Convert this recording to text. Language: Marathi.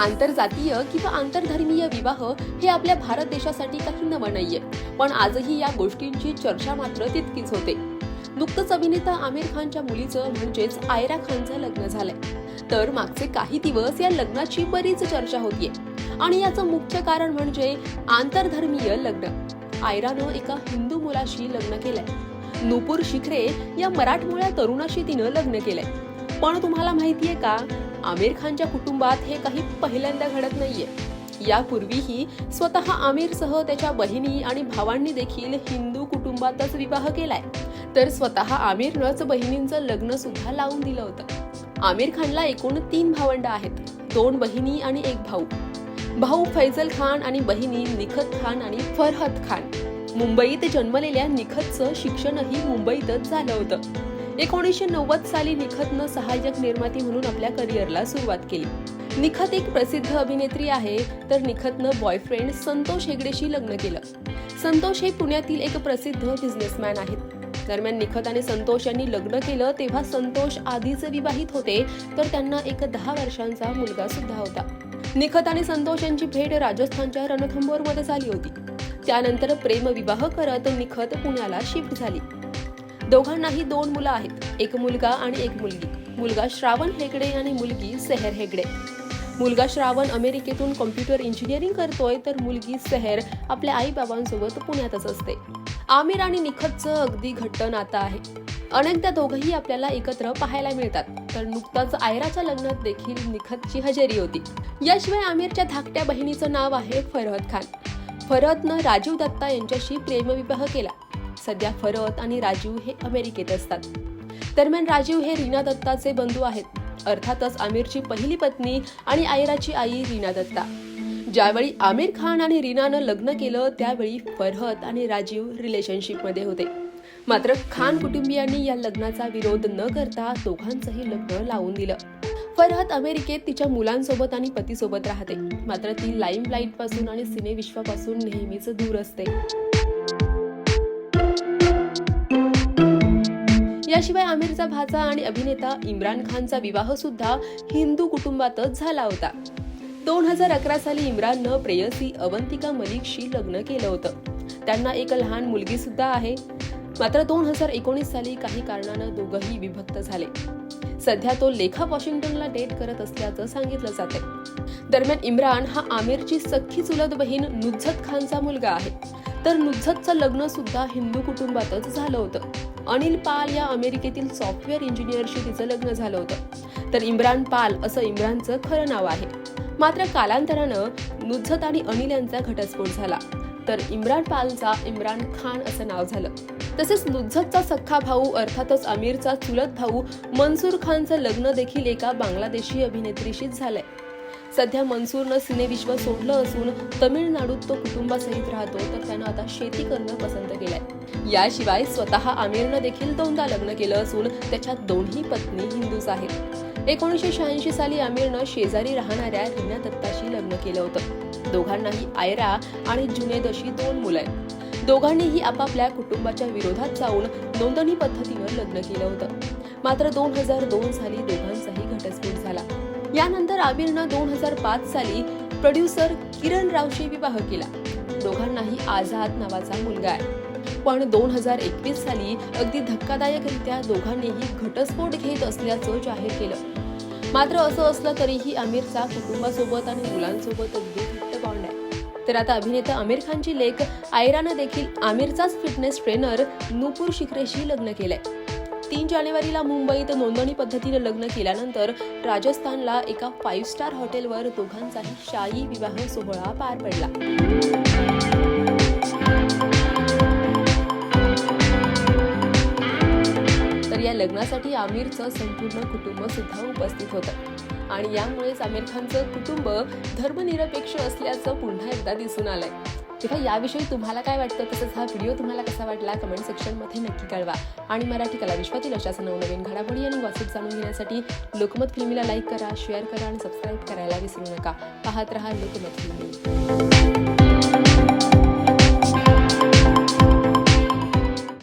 आंतरजातीय किंवा आंतरधर्मीय विवाह हे आपल्या भारत देशासाठी काही नवं नाहीये. पण आजही या गोष्टींची चर्चा मात्र तितकीच होते. नुकतंच अभिनेता आमिर खानच्या मुलीचं म्हणजेच आयरा खानचं लग्न झालंय. तर मागचे काही दिवस या लग्नाची बरीच चर्चा होतीये. आणि याचं मुख्य कारण म्हणजे आंतरधर्मीय लग्न. आयरानं एका हिंदू मुलाशी लग्न केलंय. नुपूर शिखरे या मराठमोळ्या तरुणाशी तिनं लग्न केलंय. पण तुम्हाला माहितीये का आमिर खानच्या कुटुंबात हे काही पहिल्यांदा घडत नाहीये. यापूर्वीही स्वतः आमिरसह त्याच्या बहिणी आणि भावांनी देखील हिंदू कुटुंबातच विवाह केलाय. तर स्वतः आमिरनंच बहिणींचं लग्न सुद्धा लावून दिलं होतं. आमिर खानला एकूण तीन भावंड आहेत. दोन बहिणी आणि एक भाऊ. भाऊ फैजल खान आणि बहिणी निखत खान आणि फरहत खान. मुंबईत जन्मलेल्या निखतचं शिक्षणही मुंबईतच झालं होतं. एकोणीसशे नव्वद साली निखतनं सहाय्यक निर्माती म्हणून आपल्या करिअरला सुरुवात केली. निखत एक प्रसिद्ध अभिनेत्री आहे तर निखतनं बॉयफ्रेंड संतोष हेगडेशी लग्न केलं. संतोष हे पुण्यातील एक प्रसिद्ध बिझनेसमॅन आहेत. दरम्यान निखत आणि संतोष यांनी लग्न केलं तेव्हा संतोष आधीच विवाहित होते तर त्यांना एक दहा वर्षांचा मुलगा सुद्धा होता. निखत आणि संतोष यांची भेट राजस्थानच्या रणथंबोरमध्ये झाली होती. त्यानंतर प्रेमविवाह करत निखत पुण्याला शिफ्ट झाली. दोघांनाही दोन मुलं आहेत. एक मुलगा आणि एक मुलगी. मुलगा श्रावण हेगडे आणि मुलगी सेहर हेगडे. मुलगा श्रावण अमेरिकेतून कॉम्प्युटर इंजिनिअरिंग करतोय तर मुलगी सेहर आपल्या आई बाबांसोबत पुण्यातच असते. आमिर आणि निखतचं अगदी घट्ट नातं आहे. अनेकदा दोघंही आपल्याला एकत्र पाहायला मिळतात. तर नुकताच आयराच्या लग्नात देखील निखतची हजेरी होती. याशिवाय आमिरच्या धाकट्या बहिणीचं नाव आहे फरहत खान. फरहतनं राजीव दत्ता यांच्याशी प्रेमविवाह केला. सध्या फरहत आणि राजीव हे अमेरिकेत असतात. दरम्यान राजीव हे रीना दत्ताचे बंधू आहेत. अर्थातच आमिरची पहिली पत्नी आणि आयराची आई रीना दत्ता. ज्यावेळी आमिर खान आणि रीनानं लग्न केलं त्यावेळी फरहत आणि राजीव रिलेशनशिपमध्ये होते. मात्र खान कुटुंबियांनी या लग्नाचा विरोध न करता दोघांचंही लग्न लावून दिलं. फरहत अमेरिकेत तिच्या मुलांसोबत आणि पतीसोबत राहते. मात्र ती लाईम लाइटपासून आणि सिनेविश्वापासून नेहमीच दूर असते. याशिवाय आमिरचा भाचा आणि अभिनेता इम्रान खानचा विवाह सुद्धा हिंदू कुटुंबातच झाला होता. दोन हजार अकरा साली इम्राननं प्रेयसी अवंतिका मलिकशी लग्न केलं होतं. त्यांना एक लहान मुलगी सुद्धा आहे. मात्र दोन हजार एकोणीस साली काही कारणानं दोघंही विभक्त झाले. सध्या तो लेखा वॉशिंग्टनला डेट करत असल्याचं सांगितलं जाते दरम्यान इम्रान हा आमिरची सख्खी चुलत बहीण नुझत खानचा मुलगा आहे. तर नुझतचं लग्न सुद्धा हिंदू कुटुंबातच झालं होतं. अनिल पाल या अमेरिकेतील सॉफ्टवेअर इंजिनियरशी तिचं लग्न झालं होतं. तर इम्रान पाल असं इम्रानचं खरं नाव आहे. मात्र कालांतरानं नुझत आणि अनिल यांचा घटस्फोट झाला. तर इम्रान पालचा इम्रान खान असं नाव झालं. तसेच नुझतचा सख्खा भाऊ अर्थातच आमिरचा चुलत भाऊ मनसूर खानचं लग्न देखील एका बांगलादेशी अभिनेत्रीशीच झालंय. सध्या मनसूरनं सिनेविश्व सोडलं असून तमिळनाडूत तो कुटुंबासहित राहतो तर त्यानं आता शेती करणं पसंत केलंय. याशिवाय स्वतः आमिरनं देखील दोनदा लग्न केलं असून त्याच्या दोन्ही पत्नी हिंदूच आहेत. एकोणीसशे शहाऐंशी साली आमिरनं शेजारी राहणाऱ्या रीना दत्ताशी लग्न केलं होतं. दोघांनाही आयरा आणि जुनेद अशी दोन मुलं आहेत. दोघांनीही आपापल्या कुटुंबाच्या विरोधात जाऊन नोंदणी पद्धतीनं लग्न केलं होतं. मात्र दोन हजार दोन साली दोघांचाही घटस्फोट झाला. यानंतर आमिरनं दोन हजार पाच साली प्रोड्युसर किरण रावशी विवाह केला. दोघांनाही आझाद नावाचा मुलगा आहे. पण दोन हजार एकवीस साली अगदी धक्कादायकरित्या दोघांनीही घटस्फोट घेत असल्याचं जाहीर केलं. मात्र असं असलं तरीही आमिरचा कुटुंबासोबत आणि मुलांसोबत अगदी घट्ट बॉन्ड आहे. तर आता अभिनेता आमिर खानची लेख आयरानं देखील आमिरचाच फिटनेस ट्रेनर नुपूर शिखरेशी लग्न केलंय. तीन जानेवारीला मुंबईत नोंदणी पद्धतीनं लग्न केल्यानंतर राजस्थानला एका फाईव्ह स्टार हॉटेलवर दोघांचाही शाही विवाह सोहळा पार पडला. लग्नासाठी आमिरचं संपूर्ण कुटुंब सुद्धा उपस्थित होतं. आणि यामुळेच आमिर खानचं कुटुंब धर्मनिरपेक्ष असल्याचं पुन्हा एकदा दिसून आलंय. तेव्हा याविषयी तुम्हाला काय वाटतं? तसंच हा व्हिडिओ तुम्हाला कसा वाटला? कमेंट सेक्शनमध्ये नक्की कळवा. आणि मराठी कला विश्वातील अशाच नवनवीन घडामोडी आणि वाचित जाणून घेण्यासाठी लोकमत फिल्मीला लाईक करा शेअर करा आणि सबस्क्राईब करायला विसरू नका. पाहत रहा लोकमत फिल्मी.